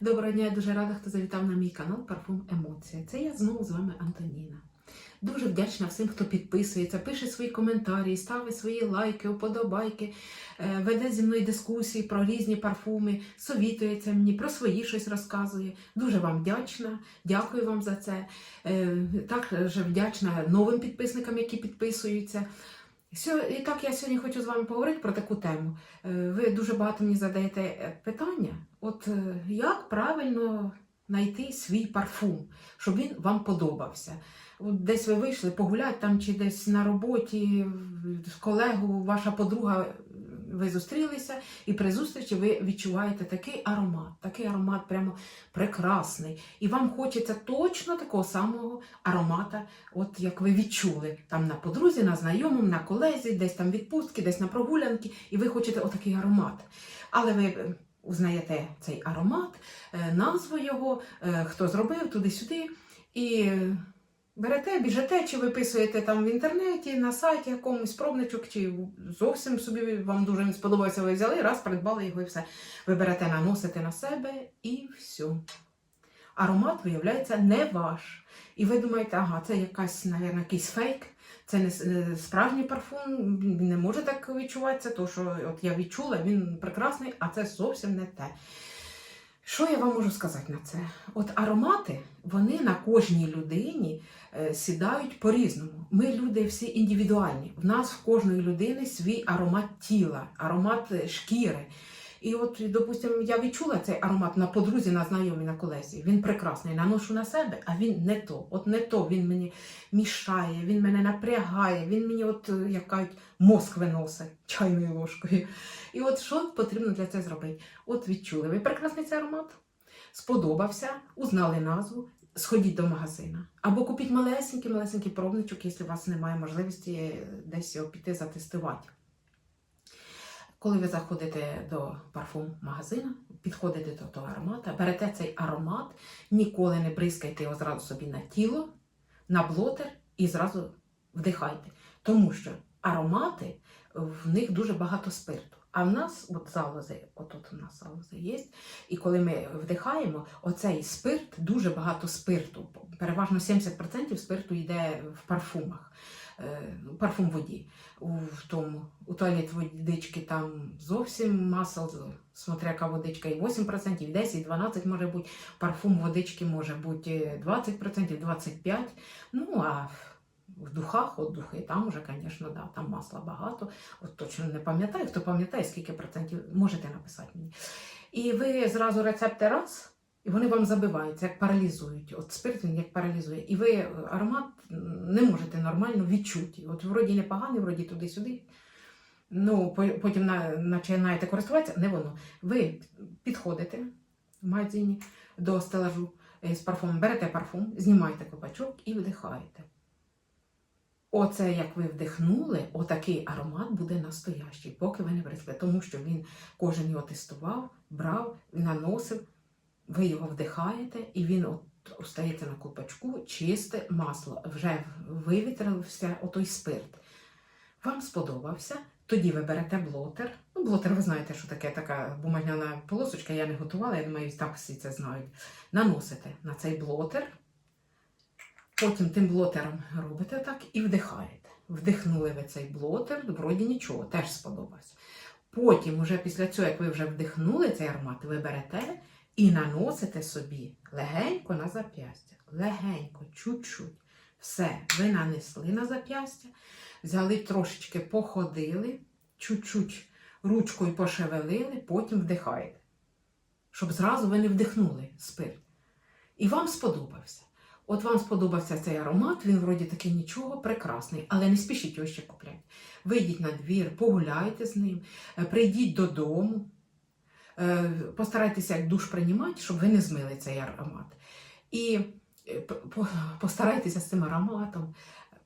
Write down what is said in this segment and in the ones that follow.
Доброго дня, я дуже рада, хто завітав на мій канал Парфум Емоція. Це я знову з вами Антоніна. Дуже вдячна всім, хто підписується, пише свої коментарі, ставить свої лайки, уподобайки, е, веде зі мною дискусії про різні парфуми, совітується мені, про свої щось розказує. Дуже вам вдячна, дякую вам за це. Е, Також вдячна новим підписникам, які підписуються. І так я сьогодні хочу з вами поговорити про таку тему. Е, Ви дуже багато мені задаєте е, питання, от е, як правильно знайти свій парфум, щоб він вам подобався. От десь ви вийшли погуляти там чи десь на роботі з колегу, ваша подруга, ви зустрілися, і при зустрічі ви відчуваєте такий аромат, такий аромат прямо прекрасний. І вам хочеться точно такого самого аромата, от як ви відчули там на подрузі, на знайомому, на колезі, десь там відпустки, десь на прогулянки, і ви хочете отакий аромат. Але ви е, узнаєте цей аромат, е, назву його, е, хто зробив туди-сюди. І берете, біжите, чи виписуєте там в інтернеті, на сайті якомусь пробничок, чи зовсім собі вам дуже він сподобався, ви взяли, раз, придбали його і все. Ви берете, наносите на себе і все. Аромат, виявляється, не ваш. І ви думаєте, ага, це якась, мабуть, якийсь фейк, це не, не справжній парфум, не може так відчуватися, то що от я відчула, він прекрасний, а це зовсім не те. Що я вам можу сказати на це? От аромати, вони на кожній людині е, сідають по-різному. Ми люди всі індивідуальні. В нас в кожної людини свій аромат тіла, аромат е, шкіри. І от, допустимо, я відчула цей аромат на подрузі, на знайомій, на колезі. Він прекрасний, наношу на себе, а він не то. От не то він мені мішає, він мене напрягає, він мені, от, е, як кажуть, мозк виносить чайною ложкою. І от що потрібно для цього зробити? От відчули ви прекрасний цей аромат, сподобався, узнали назву, сходіть до магазина. Або купіть малесенький, малесенький пробничок, якщо у вас немає можливості десь його піти затестувати. Коли ви заходите до парфум-магазину, підходите до того аромата, берете цей аромат, ніколи не бризкайте його зразу собі на тіло, на блотер і зразу вдихайте. Тому що аромати, в них дуже багато спирту. А в нас, от залози, отут у нас залози є, і коли ми вдихаємо, оцей спирт, дуже багато спирту. Переважно 70% спирту йде в парфумах. Е, Парфум воді. У, тому, у туалет водички там зовсім масел, смотря яка водичка, і 8%, і 10, і 12 може бути. Парфум водички може бути 20%, 25%. Ну, а в духах, от духи, там вже, звісно, да, там масла багато. От точно не пам'ятаю, хто пам'ятає, скільки процентів, можете написати мені. І ви зразу рецепти раз, і вони вам забиваються, як паралізують. От спирт він як паралізує. І ви е, аромат не можете нормально відчути. От вроді непоганий, вроді туди-сюди. Ну, потім починаєте користуватися, не воно. Ви підходите в магазині до стелажу е, з парфумом, берете парфум, знімаєте копачок і вдихаєте. Оце, як ви вдихнули, отакий аромат буде настоящий, поки ви не бризли. Тому що він кожен його тестував, брав, наносив, ви його вдихаєте, і він от остається на колпачку, чисте масло. Вже вивітрився отой спирт. Вам сподобався? Тоді ви берете блотер. Ну, блотер, ви знаєте, що таке така бумажняна полосочка, я не готувала, я думаю, так всі це знають. Наносите на цей блотер, потім тим блотером робите так і вдихаєте. Вдихнули ви цей блотер, вроді нічого, теж сподобався. Потім, уже після цього, як ви вже вдихнули цей аромат, ви берете і наносите собі легенько на зап'ястя. Легенько, чуть-чуть. Все, ви нанесли на зап'ястя, взяли трошечки, походили, чуть-чуть ручкою пошевелили, потім вдихаєте. Щоб зразу ви не вдихнули спирт. І вам сподобався. От вам сподобався цей аромат, він вроді такий нічого, прекрасний, але не спішіть його ще купляти. Вийдіть на двір, погуляйте з ним, е, прийдіть додому, постарайтеся як душ приймати, щоб ви не змили цей аромат. І е, постарайтеся з цим ароматом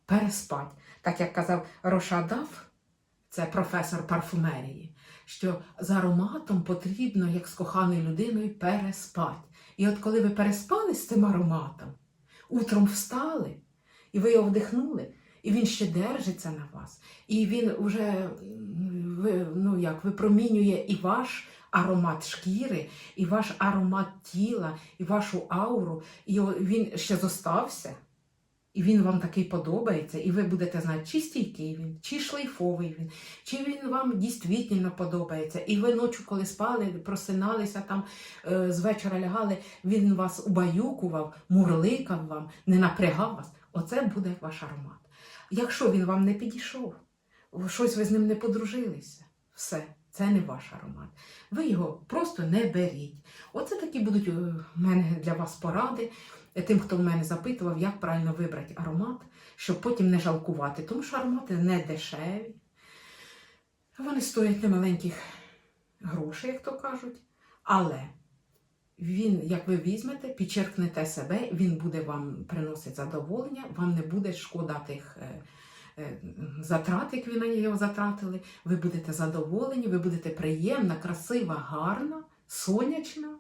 переспати. Так як казав Рошадав, це професор парфумерії, що з ароматом потрібно, як з коханою людиною, переспати. І от коли ви переспали з цим ароматом, утром встали, і ви його вдихнули, і він ще держиться на вас, і він вже ну як, випромінює і ваш аромат шкіри, і ваш аромат тіла, і вашу ауру, і він ще зостався. І він вам такий подобається, і ви будете знати, чи стійкий він, чи шлейфовий він, чи він вам дійсно подобається. І ви ночі, коли спали, просиналися там, е, з вечора лягали, він вас убаюкував, мурликав вам, не напрягав вас. Оце буде ваш аромат. Якщо він вам не підійшов, щось ви з ним не подружилися, все, це не ваш аромат. Ви його просто не беріть. Оце такі будуть е, в мене для вас поради. Е, Тим, хто в мене запитував, як правильно вибрати аромат, щоб потім не жалкувати. Тому що аромати не дешеві. Вони стоять немаленьких грошей, як то кажуть. Але він, як ви візьмете, підчеркнете себе, він буде вам приносити задоволення, вам не буде шкода тих е, е, затрат, як ви на нього затратили. Ви будете задоволені, ви будете приємна, красива, гарна, сонячна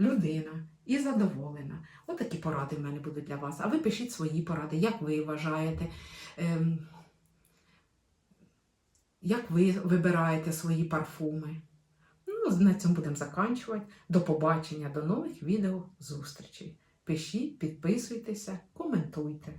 людина і задоволена. Отакі поради в мене будуть для вас. А ви пишіть свої поради, як ви вважаєте. Ем, як ви вибираєте свої парфуми? Ну, на цьому будемо заканчувати. До побачення, до нових відео зустрічей. Пишіть, підписуйтеся, коментуйте.